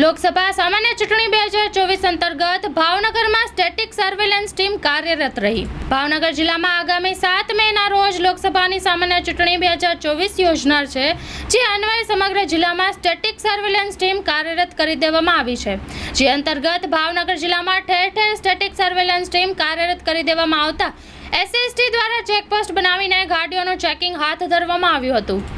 લોકસભા સામાન્ય ચૂંટણી બે હજાર ચોવીસ અંતર્ગત ભાવનગરમાં સ્ટેટિક સર્વેલન્સ ટીમ કાર્યરત રહી. ભાવનગર જિલ્લામાં આગામી સાત મેના રોજ લોકસભાની સામાન્ય ચૂંટણી બે હજાર ચોવીસ યોજનાર છે, જે અન્વયે સમગ્ર જિલ્લામાં સ્ટેટિક સર્વેલન્સ ટીમ કાર્યરત કરી દેવામાં આવી છે. જે અંતર્ગત ભાવનગર જિલ્લામાં ઠેર ઠેર સ્ટેટિક સર્વેલન્સ ટીમ કાર્યરત કરી દેવામાં આવતા એસએસટી દ્વારા ચેકપોસ્ટ બનાવીને ગાડીઓનું ચેકિંગ હાથ ધરવામાં આવ્યું હતું.